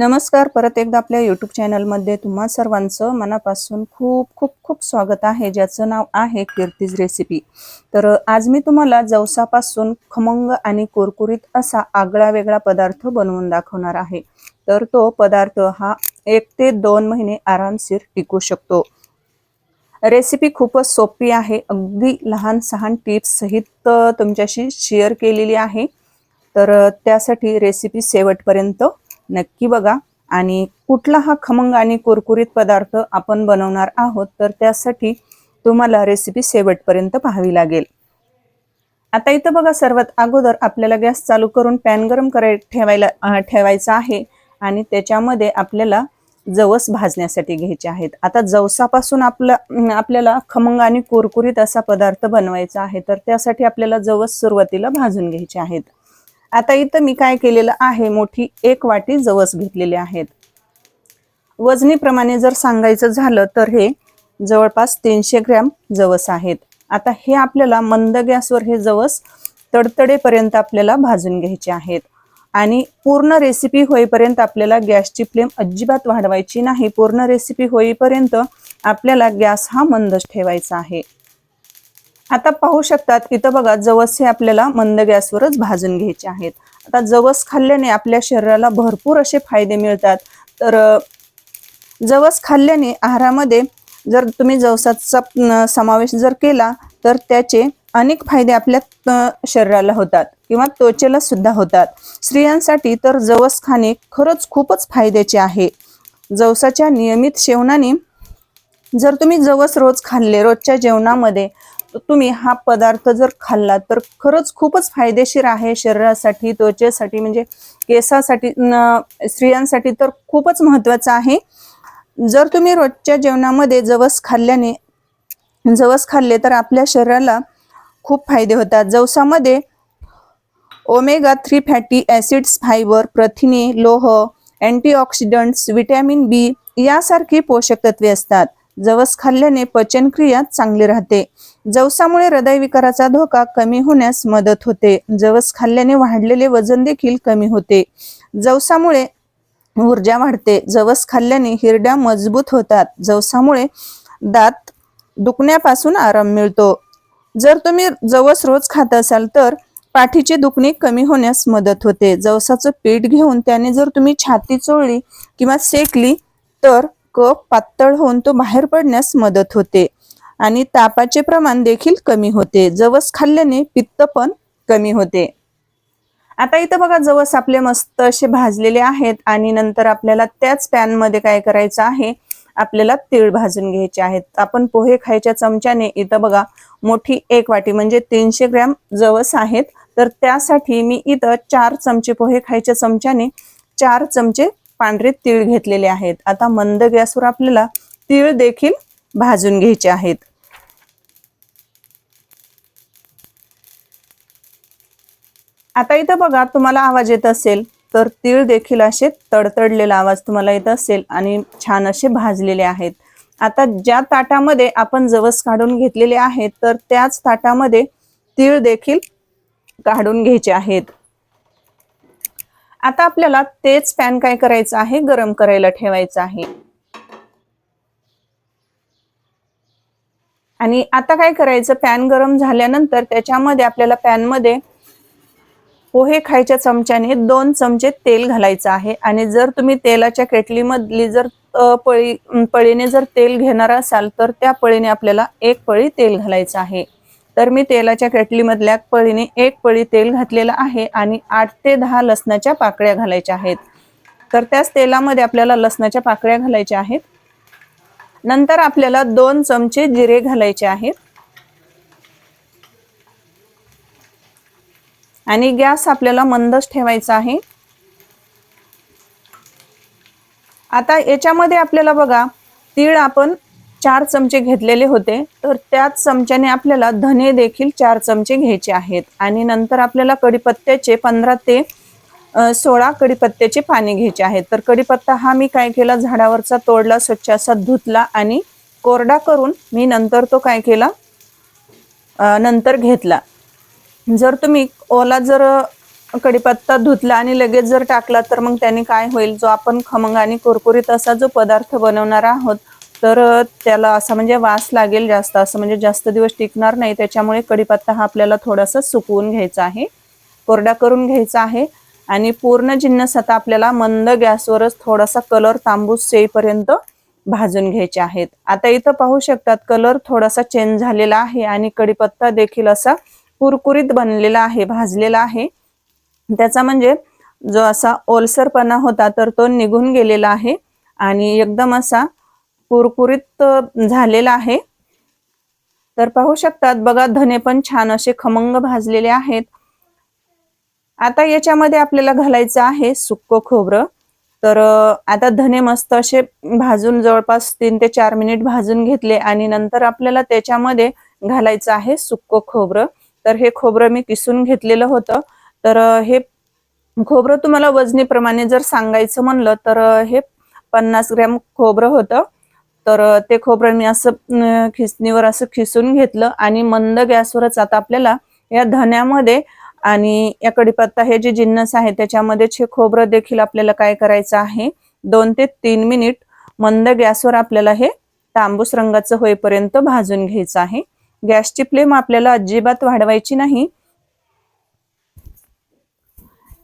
नमस्कार परत एकदा आपल्या यूट्यूब चॅनलमध्ये तुम्हा सर्वांचं मनापासून खूप खूप खूप स्वागत आहे ज्याचं नाव आहे कीर्तीज रेसिपी तर आज मी तुम्हाला जवसापासून खमंग आणि कुरकुरीत असा आगळा वेगळा पदार्थ बनवून दाखवणार आहे. तर तो पदार्थ हा एक ते दोन महिने आरामशीर टिकू शकतो. रेसिपी खूपच सोपी आहे अगदी लहान सहान टिप्स सहित तुमच्याशी शेअर केलेली आहे. तर त्यासाठी रेसिपी शेवटपर्यंत नक्की बघा. आणि कुठला हा खमंग आणि कुरकुरीत पदार्थ आपण बनवणार आहोत तर त्यासाठी तुम्हाला रेसिपी शेवटपर्यंत पाहावी लागेल. आता इथं बघा सर्वात अगोदर आपल्याला गॅस चालू करून पॅन गरम कराय ठेवायला ठेवायचा आहे. आणि त्याच्यामध्ये आपल्याला जवस भाजण्यासाठी घ्यायचे आहेत. आता जवसापासून आपला आपल्याला खमंग आणि कुरकुरीत असा पदार्थ बनवायचा आहे तर त्यासाठी आपल्याला जवस सुरुवातीला भाजून घ्यायचे आहेत. आता इथं मी काय केलेलं आहे मोठी एक वाटी जवस घेतलेले आहेत. वजनीप्रमाणे जर सांगायचं झालं तर हे जवळपास तीनशे ग्रॅम जवस आहेत. आता हे आपल्याला मंद गॅसवर हे जवस तडतडेपर्यंत आपल्याला भाजून घ्यायचे आहेत. आणि पूर्ण रेसिपी होईपर्यंत आपल्याला गॅसची फ्लेम अजिबात वाढवायची नाही. पूर्ण रेसिपी होईपर्यंत आपल्याला गॅस हा मंदच ठेवायचा आहे. आता पाहू शकतात इथं बघा जवस हे आपल्याला मंद गॅसवरच भाजून घ्यायचे आहेत. आता जवस खाल्ल्याने आपल्या शरीराला भरपूर असे फायदे मिळतात. तर जवस खाल्ल्याने आहारामध्ये जर तुम्ही जवसाचा समावेश जर केला तर त्याचे अनेक फायदे आपल्या शरीराला होतात किंवा त्वचेला सुद्धा होतात. स्त्रियांसाठी तर जवस खाणे खरंच खूपच फायद्याचे आहे. जवसाच्या नियमित सेवनाने जर तुम्ही जवस रोज खाल्ले रोजच्या जेवणामध्ये तुम्ही हा पदार्थ जर खाल्ला तर खरंच खूपच फायदेशीर आहे शरीरासाठी त्वचेसाठी म्हणजे केसासाठी स्त्रियांसाठी तर खूपच महत्वाचं आहे. जर तुम्ही रोजच्या जेवणामध्ये जवस खाल्ल्याने जवस खाल्ले तर आपल्या शरीराला खूप फायदे होतात. जवसामध्ये omega three fatty acids fibre प्रथिने लोह अँटीऑक्सिडंट्स विटॅमिन बी यासारखी पोषक तत्वे असतात. जवस खाल्ल्याने पचनक्रिया चांगली राहते. जवसामुळे हृदयविकाराचा धोका कमी होण्यास मदत होते. जवस खाल्ल्याने वाढलेले वजन देखील कमी होते. जवसामुळे ऊर्जा वाढते. जवस खाल्ल्याने हिरड्या मजबूत होतात. जवसामुळे दात दुखण्यापासून आराम मिळतो. जर तुम्ही जवस रोज खात असाल तर पाठीचे दुखणे कमी होण्यास मदत होते. जवसाचं पीठ घेऊन त्याने जर तुम्ही छाती चोळली किंवा सेकली तर कप पातळ होऊन तो बाहेर पडण्यास मदत होते. आणि तापाचे प्रमाण देखील कमी होते. जवस खाल्ल्याने पित्त पण कमी होते. आता इथं बघा जवस आपले मस्त असे भाजलेले आहेत आणि नंतर आपल्याला त्याच पॅनमध्ये काय करायचं आहे? आपल्याला तीळ भाजून घ्यायचे आहेत. आपण पोहे खायच्या चमच्याने इथं बघा मोठी एक वाटी म्हणजे तीनशे ग्रॅम जवस आहेत. तर त्यासाठी मी इथं चार चमचे पोहे खायच्या चमच्याने चार चमचे पांढरे तीळ घेतलेले आहेत. आता मंद गॅसवर आपल्याला तीळ देखील भाजून घ्यायचे आहेत. आता इथं बघा तुम्हाला आवाज येत असेल तर तीळ देखील असे तडतडलेला आवाज तुम्हाला येत असेल आणि छान असे भाजलेले आहेत. आता ज्या ताटामध्ये आपण जवस काढून घेतलेले आहेत तर त्याच ताटामध्ये तीळ देखील काढून घ्यायचे आहेत. आता आपल्याला तेच पॅन काय करायचं आहे? गरम करायला ठेवायचं आहे. आणि आता काय करायचं? पॅन गरम झाल्यानंतर त्याच्यामध्ये आपल्याला पॅनमध्ये पोहे खायच्या चमच्याने दोन चमचे तेल घालायचं आहे. आणि जर तुम्ही तेलाच्या केटलीमधली जर पळी पळीने जर तेल घेणार असाल तर त्या पळीने आपल्याला एक पळी तेल घालायचं आहे. तर मी तेलाच्या केटलीमधल्या पळीने एक पळी तेल घातलेलं आहे आणि आठ ते दहा लसणाच्या पाकळ्या घालायच्या आहेत. तर त्याच तेलामध्ये आपल्याला लसणाच्या पाकळ्या घालायच्या आहेत. नंतर आपल्याला दोन चमचे जिरे घालायचे आहेत. आणि गॅस आपल्याला मंदच ठेवायचा आहे. आता याच्यामध्ये आपल्याला बघा तीळ आपण चार चमचे घेतलेले होते तर त्याच चमच्याने आपल्याला धने देखील चार चमचे घ्यायचे आहेत. आणि नंतर आपल्याला कडीपत्त्याचे पंधरा ते सोळा कडीपत्त्याचे पाने घ्यायचे आहेत. तर कडीपत्ता हा मी काय केला? झाडावरचा तोडला स्वच्छ असा धुतला आणि कोरडा करून मी नंतर तो काय केला? नंतर घेतला. जर तुम्ही ओला जर कढीपत्ता धुतला आणि लगेच जर टाकला तर मग त्याने काय होईल? जो आपण खमंग आणि कुरकुरीत असा जो पदार्थ बनवणार आहोत तर त्याला असा म्हणजे वास लागेल जास्त असं म्हणजे जास्त दिवस टिकणार नाही. त्याच्यामुळे कढीपत्ता हा आपल्याला थोडासा सुकवून घ्यायचा आहे. कोरडा करून घ्यायचा आहे. आणि पूर्ण जिन्नस आता आपल्याला मंद गॅसवरच थोडासा कलर तांबूस येईपर्यंत भाजून घ्यायचे आहेत. आता इथं पाहू शकतात कलर थोडासा चेंज झालेला आहे आणि कढीपत्ता देखील असा कुरकुरीत बनलेला आहे भाजलेला आहे. त्याचा म्हणजे जो असा ओलसरपणा होता तर तो निघून गेलेला आहे. आणि एकदम असा कुरकुरीत झालेला आहे. तर पाहू शकतात बघा धने पण छान असे खमंग भाजलेले आहेत. आता याच्यामध्ये आपल्याला घालायचं आहे सुक्क खोबरं. तर आता धने मस्त असे भाजून जवळपास तीन ते चार मिनिट भाजून घेतले आणि नंतर आपल्याला त्याच्यामध्ये घालायचं आहे सुक्क खोबरं. तर हे खोबरं मी किसून घेतलेलं होतं. तर हे खोबरं तुम्हाला वजनीप्रमाणे जर सांगायचं म्हणलं तर हे पन्नास ग्रॅम खोबरं होतं. तर ते खोबरं मी असं खिसणीवर असं खिसून घेतलं आणि मंद गॅसवरच आता आपल्याला या धण्यामध्ये आणि या कढीपत्ता हे जे जिन्नस आहे त्याच्यामध्येच हे खोबरं देखील आपल्याला काय करायचं आहे दोन ते तीन मिनिट मंद गॅसवर आपल्याला हे तांबूस रंगाचं होईपर्यंत भाजून घ्यायचं आहे. गॅसची फ्लेम आपल्याला अजिबात वाढवायची नाही.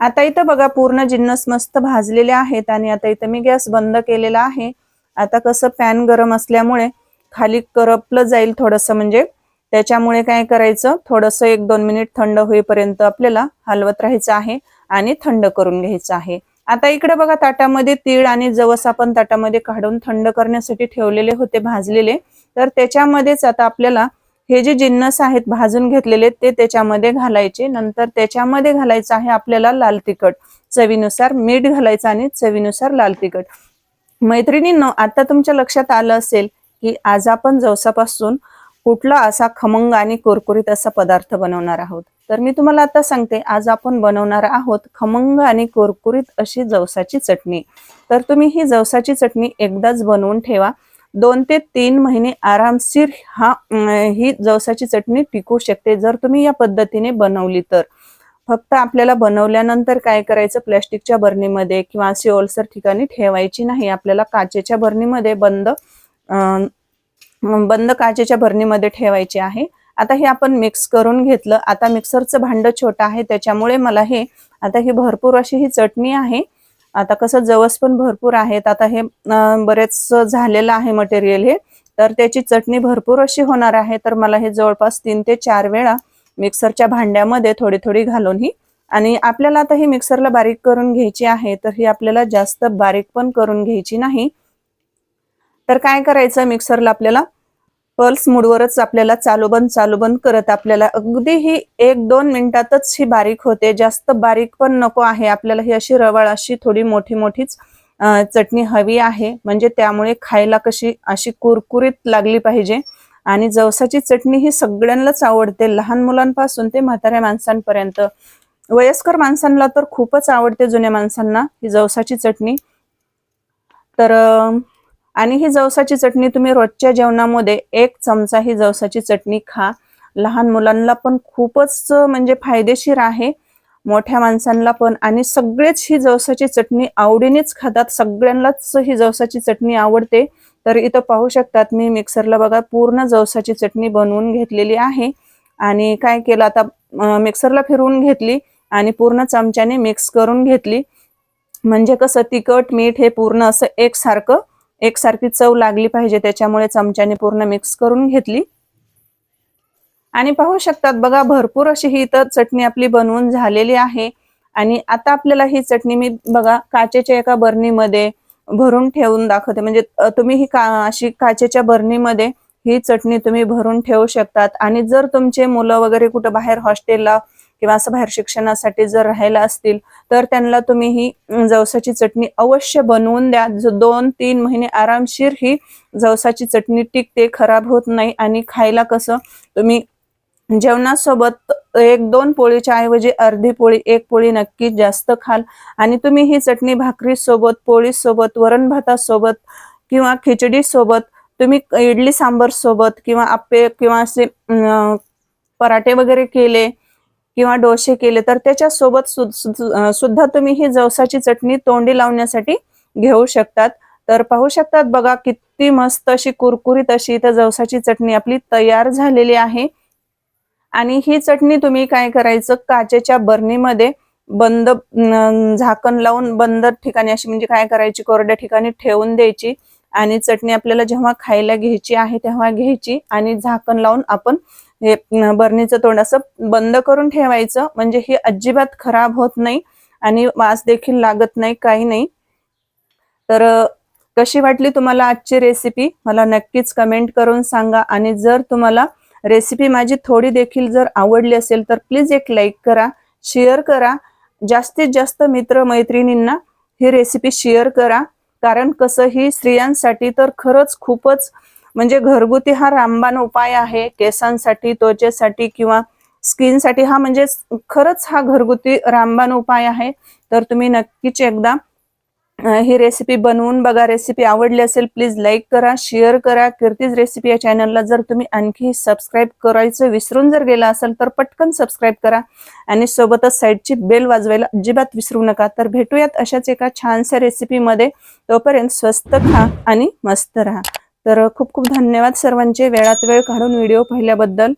आता इथं बघा पूर्ण जिन्नस मस्त भाजलेले आहेत आणि आता इथं मी गॅस बंद केलेला आहे. आता कसं पॅन गरम असल्यामुळे खाली करपलं जाईल थोडंसं म्हणजे त्याच्यामुळे काय करायचं थोडंसं एक दोन मिनिट थंड होईपर्यंत आपल्याला हलवत राहायचं आहे आणि थंड करून घ्यायचं आहे. आता इकडे बघा ताटामध्ये तीळ आणि जवस आपण ताटामध्ये काढून थंड करण्यासाठी ठेवलेले होते भाजलेले. तर त्याच्यामध्येच आता आपल्याला हे जे जिन्नस आहेत भाजून घेतलेले ते त्याच्यामध्ये घालायचे. नंतर त्याच्यामध्ये घालायचं आहे आपल्याला लाल तिखट. चवीनुसार मीठ घालायचं आणि चवीनुसार लाल तिखट. मैत्रिणींनो आता तुमच्या लक्षात आलं असेल की आज आपण जवसापासून कुठला असा खमंग आणि कुरकुरीत असा पदार्थ बनवणार आहोत. तर मी तुम्हाला आता सांगते आज आपण बनवणार आहोत खमंग आणि कुरकुरीत अशी जवसाची चटणी. तर तुम्ही ही जवसाची चटणी एकदाच बनवून ठेवा. दोन ते तीन महिने आरामशीर हा ही जवसाची चटणी टिकू शकते जर तुम्ही या पद्धतीने बनवली तर. फक्त आपल्याला बनवल्यानंतर काय करायचं? प्लॅस्टिकच्या बरणीमध्ये किंवा अशी ओलसर ठिकाणी ठेवायची नाही. आपल्याला काचेच्या बरणीमध्ये बंद बंद काचेच्या बरणीमध्ये ठेवायची आहे. आता हे आपण मिक्स करून घेतलं. आता मिक्सरचं भांडं छोटं आहे. त्याच्यामुळे मला हे आता ही भरपूर अशी ही चटणी आहे. आता कसं जवस पण भरपूर आहेत. आता हे बरेच झालेलं आहे मटेरियल हे. तर त्याची चटणी भरपूर अशी होणार आहे. तर मला हे जवळपास तीन ते चार वेळा मिक्सरच्या भांड्यामध्ये थोडी थोडी घालून ही. आणि आपल्याला आता ही मिक्सरला बारीक करून घ्यायची आहे तर ही आपल्याला जास्त बारीक पण करून घ्यायची नाही. तर काय करायचं मिक्सरला आपल्याला? पल्स मूडवरच आपल्याला चालू बंद चालू बंद करत आपल्याला अगदी ही एक दोन मिनिटातच ही बारीक होते. जास्त बारीक पण नको आहे. आपल्याला ही अशी रवाळ अशी थोडी मोठी मोठीच चटणी हवी आहे. म्हणजे त्यामुळे खायला कशी अशी कुरकुरीत लागली पाहिजे. आणि जवसाची चटणी ही सगळ्यांनाच आवडते. लहान मुलांपासून ते म्हाताऱ्या माणसांपर्यंत. वयस्कर माणसांना तर खूपच आवडते जुन्या माणसांना ही जवसाची चटणी. तर आणि ही जवसाची चटणी तुम्ही रोजच्या जेवणामध्ये एक चमचा ही जवसाची चटणी खा. लहान मुलांना पण खूपच म्हणजे फायदेशीर आहे. मोठ्या माणसांना पण. आणि सगळेच ही जवसाची चटणी आवडीनेच खातात. सगळ्यांनाच ही जवसाची चटणी आवडते. तर इथं पाहू शकतात मी मिक्सरला बघा पूर्ण जवसाची चटणी बनवून घेतलेली आहे. आणि काय केलं आता मिक्सरला फिरवून घेतली आणि पूर्ण चमच्याने मिक्स करून घेतली. म्हणजे कसं तिखट मीठ हे पूर्ण असं एकसारखं एकसारखी चव लागली पाहिजे त्याच्यामुळे चमच्याने पूर्ण मिक्स करून घेतली. आणि पाहू शकतात बघा भरपूर अशी ही इथं चटणी आपली बनवून झालेली आहे. आणि आता आपल्याला ही चटणी मी बघा काचेच्या एका बरणीमध्ये भरून ठेवून दाखवते. म्हणजे तुम्ही ही का अशी काचेच्या बरणीमध्ये ही चटणी तुम्ही भरून ठेवू शकतात. आणि जर तुमचे मुलं वगैरे कुठं बाहेर हॉस्टेलला किंवा असं बाहेर शिक्षणासाठी जर राहायला असतील तर त्यांना तुम्ही ही जवसाची चटणी अवश्य बनवून द्या. जो दोन तीन महिने आरामशीर ही जवसाची चटणी टिकते खराब होत नाही. आणि खायला कसं तुम्ही जेवणासोबत एक दोन पोळीच्या ऐवजी अर्धी पोळी एक पोळी नक्की जास्त खाल. आणि तुम्ही ही चटणी भाकरी सोबत पोळी सोबत वरण भातासोबत किंवा खिचडी सोबत तुम्ही इडली सांबर सोबत किंवा आप्पे किंवा असे पराठे वगैरे केले किंवा डोसे केले तर त्याच्या सोबत सु- सु- सुद्धा तुम्ही ही जवसाची चटणी तोंडी लावण्यासाठी घेऊ शकतात. तर पाहू शकतात बघा किती मस्त अशी कुरकुरीत अशी इथं जवसाची चटणी आपली तयार झालेली आहे. आणि ही चटणी तुम्ही काय करायचं? काचेच्या बरणीमध्ये बंद झाकण लावून बंद ठिकाणी अशी म्हणजे काय करायची? कोरड्या ठिकाणी ठेवून द्यायची आणि चटणी आपल्याला जेव्हा खायला घ्यायची आहे तेव्हा घ्यायची आणि झाकण लावून आपण हे बरणीचं तोंड असं बंद करून ठेवायचं. म्हणजे ही अजिबात खराब होत नाही आणि वास देखील लागत नाही काही नाही. तर कशी वाटली तुम्हाला आजची रेसिपी मला नक्कीच कमेंट करून सांगा आणि जर तुम्हाला रेसिपी माझी थोडी देखील जर आवडली असेल तर प्लीज एक लाईक करा शेअर करा. जास्तीत जास्त मित्र मैत्रिणींना ही रेसिपी शेअर करा. कारण कसं ही स्त्रियांसाठी तर खरंच खूपच म्हणजे घरगुती हा रामबाण उपाय आहे. केसांसाठी त्वचेसाठी किंवा स्किनसाठी हा म्हणजे खरंच हा घरगुती रामबाण उपाय आहे. तर तुम्ही नक्कीच एकदा ही रेसिपी बनवून बघा रेसिपी आवडली असेल प्लीज लाईक करा शेअर करा. कीर्तीज रेसिपी या चॅनलला जर तुम्ही आणखी सबस्क्राईब करायचं विसरून जर गेला असेल तर पटकन सबस्क्राईब करा. आणि सोबतच साईडची बेल वाजवायला अजिबात विसरू नका. तर भेटूयात अशाच एका छानशा रेसिपीमध्ये तोपर्यंत स्वस्त खा आणि मस्त राहा. तर खूप खूप धन्यवाद सर्वांचे. वेळात वेळ काढून व्हिडिओ पाहिल्याबद्दल.